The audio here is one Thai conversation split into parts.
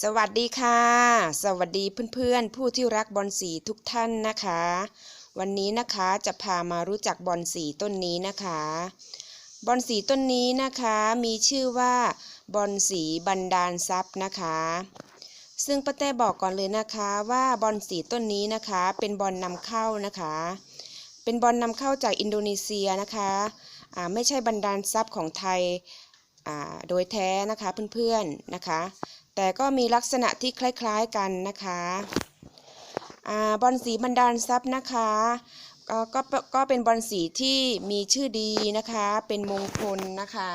สวัสดีค่ะ สวัสดีเพื่อนๆ ผู้ที่รักบอลสีทุกท่านนะคะ วันนี้นะคะจะพามารู้จักบอลสีต้นนี้นะคะ บอลสีต้นนี้นะคะมีชื่อว่าบอลสีบันดาลทรัพย์นะคะ ซึ่งป้าแต้บอกก่อนเลยนะคะว่าบอลสีต้นนี้นะคะเป็นบอลนำเข้านะคะ เป็นบอลนำเข้าจากอินโดนีเซียนะคะอ่าไม่ใช่บันดาลทรัพย์ของไทยอ่าโดยแท้นะคะเพื่อนๆนะคะ แต่ก็มีลักษณะที่คล้ายๆกันนะคะอ่าบอลสีบันดาลทรัพย์นะคะก็ก็ก็เป็นบอลสีที่มีชื่อดีนะคะ เป็นมงคลนะคะ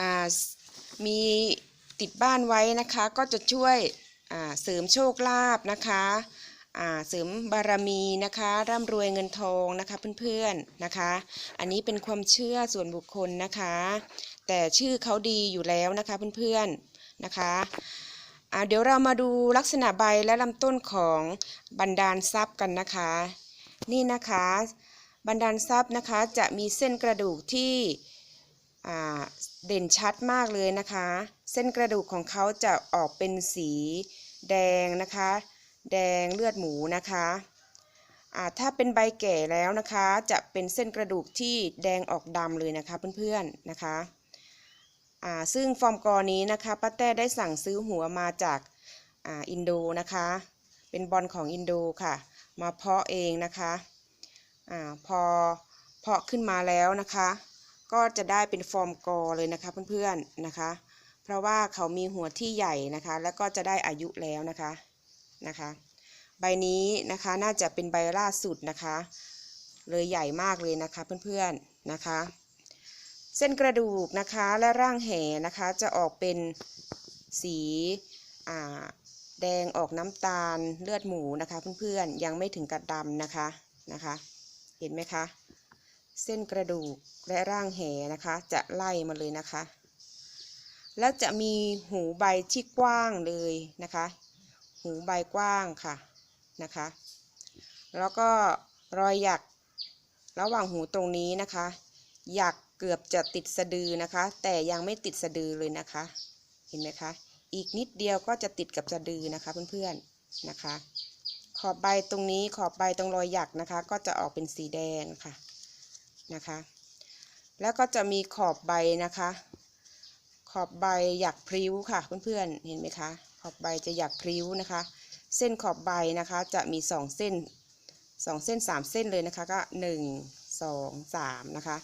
อ่ามีติดบ้านไว้นะคะก็จะช่วยอ่าเสริมโชคลาภนะคะอ่าเสริมบารมีนะคะร่ำรวยเงินทองนะคะเพื่อนๆนะคะ อันนี้เป็นความเชื่อส่วนบุคคลนะคะ แต่ชื่อเขาดีอยู่แล้วนะคะเพื่อนๆนะคะเดี๋ยวเรามาดูลักษณะใบและลำต้นของบันดาลทรัพย์กันนะคะ นี่นะคะบันดาลทรัพย์นะคะจะมีเส้นกระดูกที่เด่นชัดมากเลยนะคะ เส้นกระดูกของเขาจะออกเป็นสีแดงนะคะ แดงเลือดหมูนะคะถ้าเป็นใบแก่แล้วนะคะ จะเป็นเส้นกระดูกที่แดงออกดำเลยนะคะเพื่อนๆนะคะ ซึ่งฟอร์มกอนี้นะคะป้าแต้ได้สั่งซื้อหัวมาจากอ,าอินโดนะคะ เป็นบอลของอินโดค่ะ มาเพาะเองนะคะอพอเพาะขึ้นมาแล้วนะคะ ก็จะได้เป็นฟอร์มกอเลยนะคะเพื่อนๆนะคะ เพราะว่าเขามีหัวที่ใหญ่นะคะ แล้วก็จะได้อายุแล้วนะคะนะคะ ใบนี้นะคะน่าจะเป็นใบล่าสุดนะคะ เลยใหญ่มากเลยนะคะเพื่อนๆนะคะ เส้นกระดูกนะคะและร่างแหนะคะจะออกเป็นสีแดงออกน้ำตาลเลือดหมูนะคะเพื่อนๆยังไม่ถึงกระดำนะคะนะคะเห็นไหมคะ เส้นกระดูกและร่างแหนะคะจะไล่มาเลยนะคะ แล้วจะมีหูใบที่กว้างเลยนะคะ หูใบกว้างค่ะนะคะ แล้วก็รอยหยักระหว่างหูตรงนี้นะคะ หยักเกือบจะติดสะดือนะคะ แต่ยังไม่ติดสะดือเลยนะคะ เห็นไหมคะ อีกนิดเดียวก็จะติดกับสะดือนะคะเพื่อนๆนะคะ ขอบใบตรงนี้ขอบใบตรงรอยหยักนะคะ ก็จะออกเป็นสีแดงค่ะนะคะ แล้วก็จะมีขอบใบนะคะ ขอบใบหยักพริ้วค่ะเพื่อนๆเห็นไหมคะขอบใบจะหยักพริ้วนะคะ เส้นขอบใบนะคะจะมีสองเส้นสองเส้นสามเส้นเลยนะคะก็หนึ่งสองสามนะคะ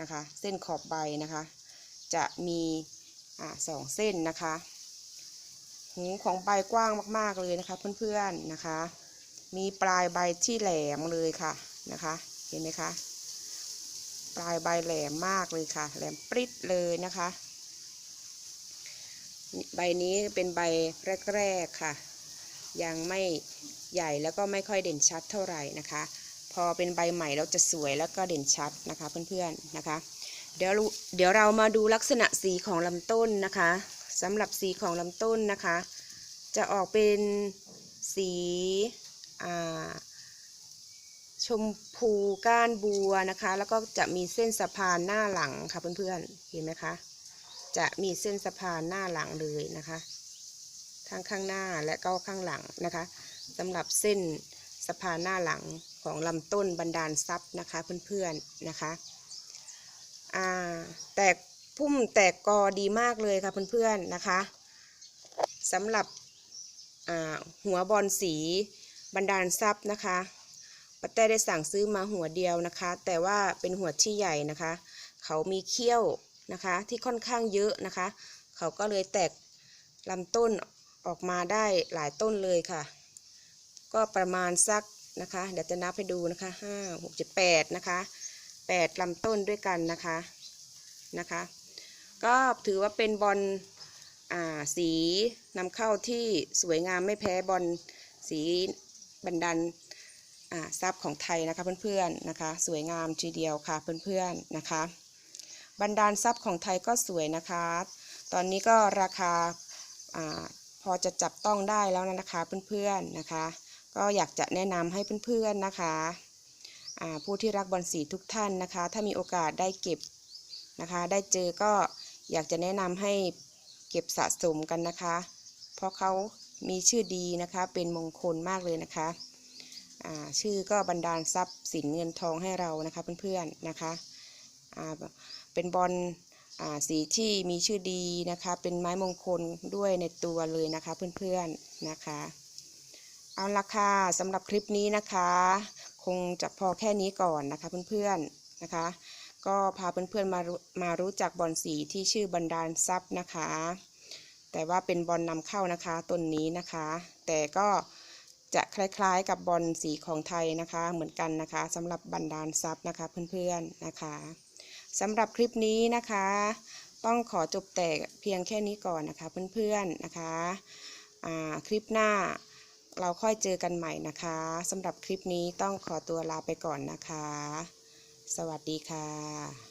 นะคะ เส้นขอบใบนะคะ จะมีอ่าสองเส้นนะคะ หูของใบกว้างมากๆเลยนะคะ เพื่อนๆนะคะ มีปลายใบที่แหลมเลยค่ะนะคะ เห็นไหมคะ ปลายใบแหลมมากเลยค่ะ แหลมปริ๊ดเลยนะคะใบนี้เป็นใบแรก ๆ ค่ะ ยังไม่ใหญ่แล้วก็ไม่ค่อยเด่นชัดเท่าไหร่นะคะ พอเป็นใบใหม่เราจะสวยแล้วก็เด่นชัดนะคะเพื่อนๆนะคะ เดี๋ยวเดี๋ยวเรามาดูลักษณะสีของลำต้นนะคะสำหรับสีของลำต้นนะคะ จะออกเป็นสีชมพูก้านบัวนะคะ แล้วก็จะมีเส้นสะพานหน้าหลังค่ะเพื่อนๆเห็นไหมคะจะมีเส้นสะพานหน้าหลังเลยนะคะ ทั้งข้างหน้าและก็ข้างหลังนะคะสำหรับเส้นสะพานหน้าหลัง ของลำต้นบันดาลทรัพย์นะคะเพื่อนๆนะคะอ่าแตกพุ่มแตกกอดีมากเลยค่ะเพื่อนๆนะคะสำหรับหัวบอลสีบันดาลทรัพย์นะคะป้าแต้ได้สั่งซื้อมาหัวเดียวนะคะ แต่ว่าเป็นหัวที่ใหญ่นะคะ เขามีเขี้ยวนะคะที่ค่อนข้างเยอะนะคะ เขาก็เลยแตกลำต้นออกมาได้หลายต้นเลยค่ะ ก็ประมาณสัก นะคะ เดี๋ยวจะนับให้ดูนะคะห้าหกเจ็ดแปดนะคะแปดลำต้นด้วยกันนะคะนะคะ ก็ถือว่าเป็นบอลอ่าสีนำเข้าที่สวยงามไม่แพ้บอลสีบันดันอ่าซับของไทยนะคะเพื่อนๆนะคะ สวยงามทีเดียวค่ะเพื่อนๆนะคะบรรดาลทรัพย์ของไทยก็สวยนะคะ ตอนนี้ก็ราคาอาพอจะจับต้องได้แล้วนะคะเพื่อนๆนะคะ ก็อยากจะแนะนำให้เพื่อนๆนะคะผู้ที่รักบอลสีทุกท่านนะคะ ถ้ามีโอกาสได้เก็บนะคะ ได้เจอก็อยากจะแนะนำให้เก็บสะสมกันนะคะ เพราะเขามีชื่อดีนะคะเป็นมงคลมากเลยนะคะชื่อก็บันดาลทรัพย์สินเงินทองให้เรานะคะเพื่อนๆนะคะเป็นบอลสีที่มีชื่อดีนะคะ เป็นไม้มงคลด้วยในตัวเลยนะคะเพื่อนๆนะคะ เอาละค่ะสำหรับคลิปนี้นะคะ คงจะพอแค่นี้ก่อนนะคะเพื่อนๆนะคะ ก็พาเพื่อนๆมารู้มารู้จักบอลสีที่ชื่อบันดาลทรัพย์นะคะ แต่ว่าเป็นบอลนำเข้านะคะต้นนี้นะคะ แต่ก็จะคล้ายๆกับบอลสีของไทยนะคะ เหมือนกันนะคะสำหรับบันดาลทรัพย์นะคะเพื่อนๆนะคะสำหรับคลิปนี้นะคะ ต้องขอจบแต่เพียงแค่นี้ก่อนนะคะเพื่อนๆนะคะคลิปหน้า เราค่อยเจอกันใหม่นะคะสำหรับคลิปนี้ต้องขอตัวลาไปก่อนนะคะ สวัสดีค่ะ